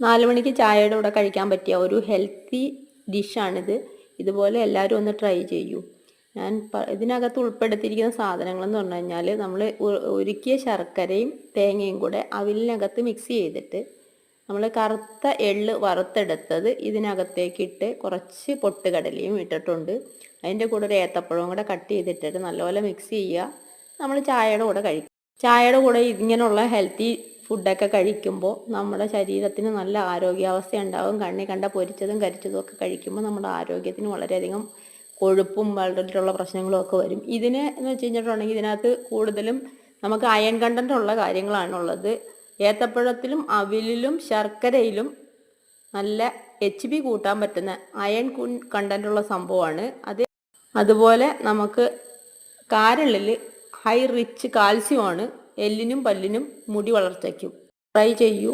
നാല് മണിക്ക് ചായയുടെ കൂടെ കഴിക്കാൻ പറ്റിയ ഒരു ഹെൽത്തി ഡിഷാണിത് ഇതുപോലെ എല്ലാവരും ഒന്ന് ട്രൈ ചെയ്യൂ. ഞാൻ ഇതിനകത്ത് ഉൾപ്പെടുത്തിയിരിക്കുന്ന സാധനങ്ങളെന്ന് പറഞ്ഞു കഴിഞ്ഞാൽ നമ്മൾ ഉരുക്കിയ ശർക്കരയും തേങ്ങയും കൂടെ അവിലിനകത്ത് മിക്സ് ചെയ്തിട്ട് നമ്മൾ കറുത്ത എള്ള് വറുത്തെടുത്തത് ഇതിനകത്തേക്കിട്ട് കുറച്ച് പൊട്ടുകടലയും ഇട്ടിട്ടുണ്ട്. അതിന്റെ കൂടെ ഒരു ഏത്തപ്പഴവും കൂടെ കട്ട് ചെയ്തിട്ടിട്ട് നല്ലപോലെ മിക്സ് ചെയ്യുക. നമ്മൾ ചായയുടെ കൂടെ കഴിക്കും ചായയുടെ കൂടെ ഇങ്ങനെയുള്ള ഹെൽത്തി ഫുഡൊക്കെ കഴിക്കുമ്പോൾ നമ്മുടെ ശരീരത്തിന് നല്ല ആരോഗ്യാവസ്ഥ ഉണ്ടാവും കണ്ണി കണ്ട പൊരിച്ചതും കരിച്ചതും ഒക്കെ കഴിക്കുമ്പോൾ നമ്മുടെ ആരോഗ്യത്തിന് വളരെയധികം കൊഴുപ്പും വളരെയുള്ള പ്രശ്നങ്ങളും ഒക്കെ വരും. ഇതിന് എന്ന് വെച്ച് കഴിഞ്ഞിട്ടുണ്ടെങ്കിൽ ഇതിനകത്ത് കൂടുതലും നമുക്ക് അയൺ കണ്ടന്റ് ഉള്ള കാര്യങ്ങളാണുള്ളത്. ഏത്തപ്പഴത്തിലും അവിലിലും ശർക്കരയിലും നല്ല എച്ച് ബി കൂട്ടാൻ പറ്റുന്ന അയൺ കണ്ടന്റ് ഉള്ള സംഭവമാണ്. അത് അതുപോലെ നമുക്ക് കാരളിൽ ഹൈ റിച്ച് കാൽസ്യമാണ് എല്ലിനും പല്ലിനും മുടി വളർച്ചയ്ക്കും ട്രൈ ചെയ്യൂ.